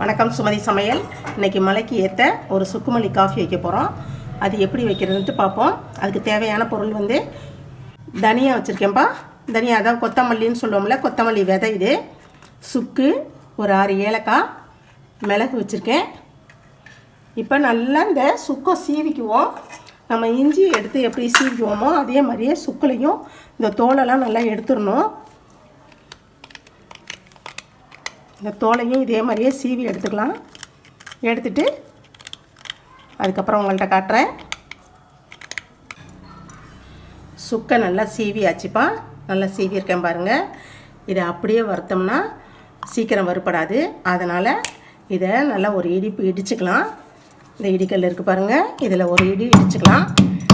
வணக்கம் சுமதி சமையல். இன்னைக்கு மலைக்கு ஏற்ற ஒரு சுக்குமல்லி காஃபி வைக்க போகிறோம் அது எப்படி வைக்கிறதுன்ட்டு பார்ப்போம். அதுக்கு தேவையான பொருள் வந்து தனியா வச்சுருக்கேன்ப்பா. தனியா அதான் கொத்தமல்லின்னு சொல்லுவோம்ல கொத்தமல்லி விதை இது. சுக்கு ஒரு ஆறு ஏலக்காய் மிளகு வச்சுருக்கேன். இப்போ நல்லா இந்த சுக்கை சீவிக்குவோம். நம்ம இஞ்சி எடுத்து எப்படி சீவிக்குவோமோ அதே மாதிரியே சுக்குலையும் இந்த தோலெல்லாம் நல்லா எடுத்துடணும். இந்த தோலையும் இதே மாதிரியே சீவி எடுத்துக்கலாம். எடுத்துட்டு அதுக்கப்புறம் உங்கள்கிட்ட காட்டுறேன். சுக்கை நல்லா சீவி ஆச்சுப்பா நல்லா சீவி இருக்கேன் பாருங்கள் இதை அப்படியே வறுத்தோம்னா சீக்கிரம் வறுப்படாது அதனால் இதை நல்லா ஒரு இடிப்பு இடிச்சுக்கலாம். இந்த இடிக்கல் இருக்குது பாருங்கள் இதில் ஒரு இடி இடிச்சுக்கலாம்.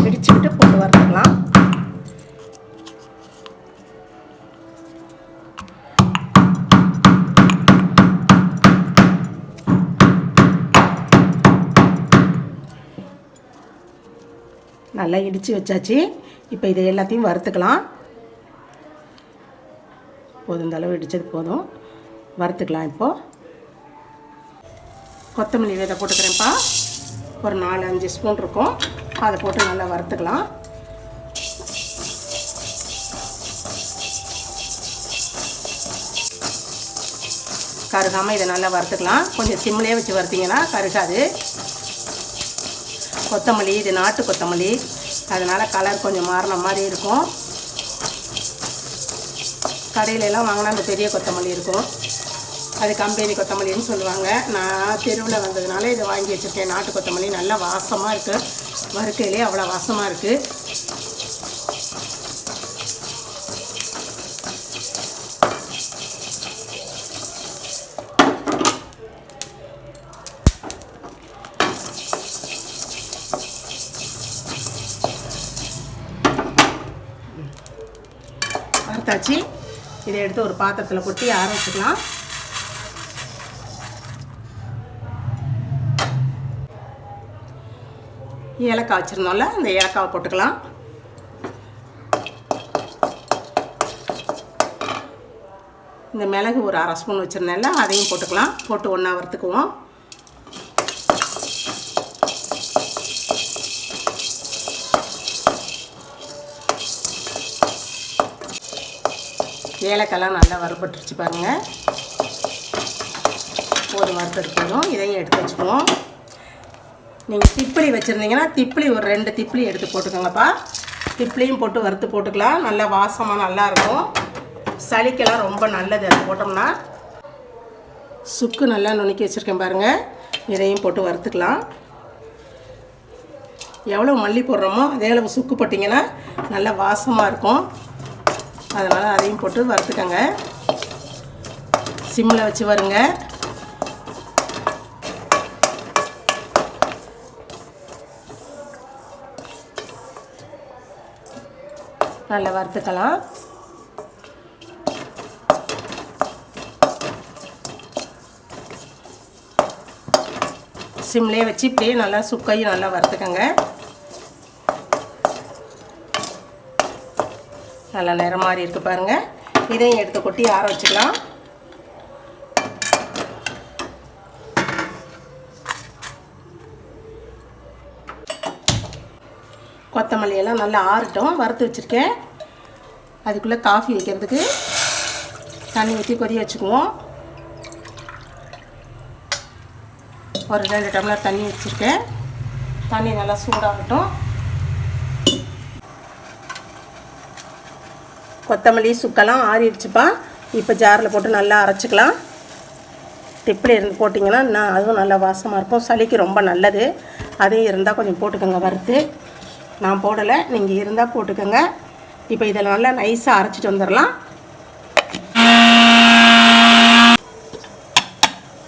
இடிச்சுக்கிட்டு போட்டு வறுத்துக்கலாம். நல்லா இடித்து வச்சாச்சு. இப்போ இதை எல்லாத்தையும் வறுத்துக்கலாம். போதும் இந்த அளவு இடித்தது போதும். வறுத்துக்கலாம் இப்போது கொத்தமல்லி விதை போட்டுக்கிறேன்ப்பா. ஒரு நாலு அஞ்சு ஸ்பூன் இருக்கும். அதை போட்டு நல்லா வறுத்துக்கலாம். கருகாமல் இதை நல்லா வறுத்துக்கலாம். கொஞ்சம் சிம்லேயே வச்சு வறுத்திங்கன்னா கருகாது. கொத்தமல்லி இது நாட்டு கொத்தமல்லி. அதனால் கலர் கொஞ்சம் மாறின மாதிரி இருக்கும். கடையிலலாம் வாங்கினா அந்த பெரிய கொத்தமல்லி இருக்கும். அது கம்பெனி கொத்தமல்லின்னு சொல்லுவாங்க. நான் தெருவில் வந்ததுனால இதை வாங்கி வச்சுருக்கேன். நாட்டு கொத்தமல்லி நல்லா வாசமாக இருக்குது வறுக்கையிலே அவ்வளோ வாசமாக இருக்குது வறுத்தாச்சு இதை எடுத்து ஒரு பாத்திரத்தில் கொட்டி ஆற வச்சுக்கலாம். ஏலக்காய் வச்சுருந்தோம்ல இந்த ஏலக்காவை போட்டுக்கலாம். இந்த மிளகு ஒரு அரை ஸ்பூன் வச்சுருந்தேன்ல அதையும் போட்டுக்கலாம். போட்டு ஒன்றா வறுத்துக்குவோம். ஏலக்காய்லாம் நல்லா வறுபட்டுருச்சு பாருங்கள் போதும் வறுத்தது போதும். இதையும் எடுத்து வச்சுக்குவோம். நீங்கள் திப்பிலி வச்சுருந்தீங்கன்னா திப்பிலி ஒரு ரெண்டு திப்பிலி எடுத்து போட்டுக்கோங்கப்பா. திப்பிலியும் போட்டு வறுத்து போட்டுக்கலாம். நல்லா வாசமாக நல்லாயிருக்கும் சளிக்கெல்லாம் ரொம்ப நல்லது அது போட்டோம்னா. சுக்கு நல்லா நுணுக்கி வச்சுருக்கேன் பாருங்கள் இதையும் போட்டு வறுத்துக்கலாம். எவ்வளோ மல்லி போடுறோமோ அதே அளவு சுக்கு போட்டிங்கன்னா நல்லா வாசமாக இருக்கும். அதனால் அதையும் போட்டு வறுத்துக்கங்க. சிம்மில் வச்சு வருங்க. நல்லா வறுத்துக்கலாம். சிம்லேயே வச்சு இப்படியே நல்லா சுக்கையும் நல்லா வறுத்துக்கங்க. நல்லா நிறம் மாதிரி இருக்குது பாருங்கள் இதையும் எடுத்து கொட்டி ஆற வச்சுக்கலாம். கொத்தமல்லியெல்லாம் நல்லா ஆறட்டும். வறுத்து வச்சுருக்கேன். அதுக்குள்ளே காஃபி வைக்கிறதுக்கு தண்ணி ஊற்றி கொதி வச்சுக்குவோம். ஒரு ரெண்டு டம்ளர் தண்ணி வச்சுருக்கேன். தண்ணி நல்லா சூடாகட்டும். கொத்தமல்லி சுக்கெல்லாம் ஆறிடுச்சுப்பா. இப்போ ஜாரில் போட்டு நல்லா அரைச்சிக்கலாம். டிப்பில் இருந்து போட்டிங்கன்னா இன்னும் அதுவும் நல்லா வாசமாக இருக்கும். சளிக்கு ரொம்ப நல்லது. அதையும் இருந்தால் கொஞ்சம் போட்டுக்கோங்க வறுத்து. நான் போடலை. நீங்கள் இருந்தால் போட்டுக்கோங்க. இப்போ இதில் நல்லா நைஸாக அரைச்சிட்டு வந்துடலாம்.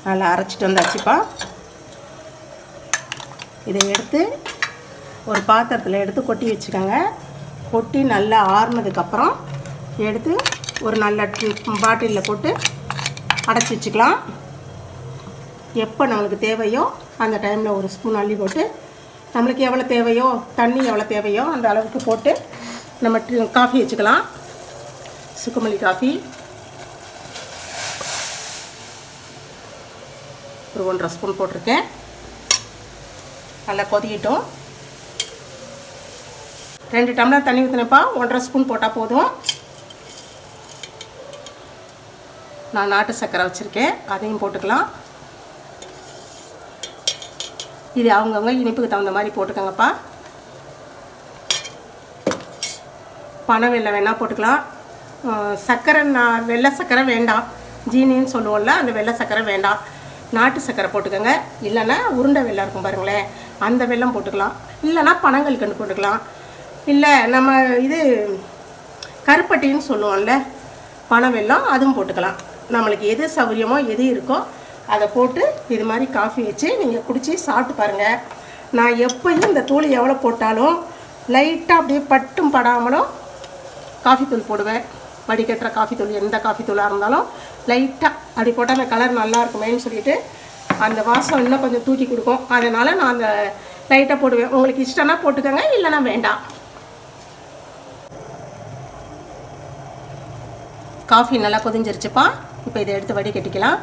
நல்லா அரைச்சிட்டு வந்தாச்சுப்பா. இதை எடுத்து ஒரு பாத்திரத்தில் எடுத்து கொட்டி வச்சுக்கோங்க. கொட்டி நல்லா ஆறுனதுக்கப்புறம் எடுத்து ஒரு நல்ல பாட்டிலில் போட்டு அடைச்சி வச்சுக்கலாம். எப்போ நம்மளுக்கு தேவையோ அந்த டைமில் ஒரு ஸ்பூன் அள்ளி போட்டு நம்மளுக்கு எவ்வளோ தேவையோ தண்ணி எவ்வளோ தேவையோ அந்த அளவுக்கு போட்டு நம்ம காஃபி வச்சுக்கலாம். சுக்குமல்லி காஃபி ஒரு ஒன்றரை ஸ்பூன் போட்டிருக்கேன். நல்லா கொதிக்கிட்டோம். ரெண்டு டம்ளர் தண்ணி ஊற்றினப்பா ஒன்றரை ஸ்பூன் போட்டால் போதும். நான் நாட்டு சர்க்கரை வச்சுருக்கேன். அதையும் போட்டுக்கலாம். இது அவங்கவுங்க இனிப்புக்கு தகுந்த மாதிரி போட்டுக்கோங்கப்பா. பனை வெல்லம் வேணால் போட்டுக்கலாம். சர்க்கரை நான் வெள்ளை சர்க்கரை வேண்டாம். ஜீனின்னு சொல்லுவோம்ல அந்த வெள்ளை சர்க்கரை வேண்டாம். நாட்டு சர்க்கரை போட்டுக்கோங்க. இல்லைன்னா உருண்டை வெள்ளம் இருக்கும் பாருங்களேன். அந்த வெள்ளம் போட்டுக்கலாம். இல்லைன்னா பனங்கள் கண்டு போட்டுக்கலாம். இல்லை நம்ம இது கருப்பட்டின்னு சொல்லுவோம்ல பனை வெல்லம் அதுவும் போட்டுக்கலாம். நம்மளுக்கு எது சௌகரியமோ எது இருக்கோ அதை போட்டு இது மாதிரி காஃபி வச்சு நீங்கள் குடித்து சாப்பிட்டு பாருங்கள் நான் எப்பயும் இந்த தூள் எவ்வளோ போட்டாலும் லைட்டாக அப்படியே பட்டும் படாமலும் காஃபி தூள் போடுவேன். வடிகட்டுற காஃபி தூள் எந்த காஃபி தூளாக இருந்தாலும் லைட்டாக அப்படி போட்டால் அந்த கலர் நல்லா இருக்குமேன்னு சொல்லிட்டு அந்த வாசம் இன்னும் கொஞ்சம் தூக்கி கொடுக்கும். அதனால் நான் அந்த லைட்டாக போடுவேன். உங்களுக்கு இஷ்டம்னா போட்டுக்கோங்க இல்லைன்னா வேண்டாம். காஃபி நல்லா கொதிஞ்சிருச்சுப்பா. இப்போ இதை எடுத்து வடிகட்டிக்கலாம்.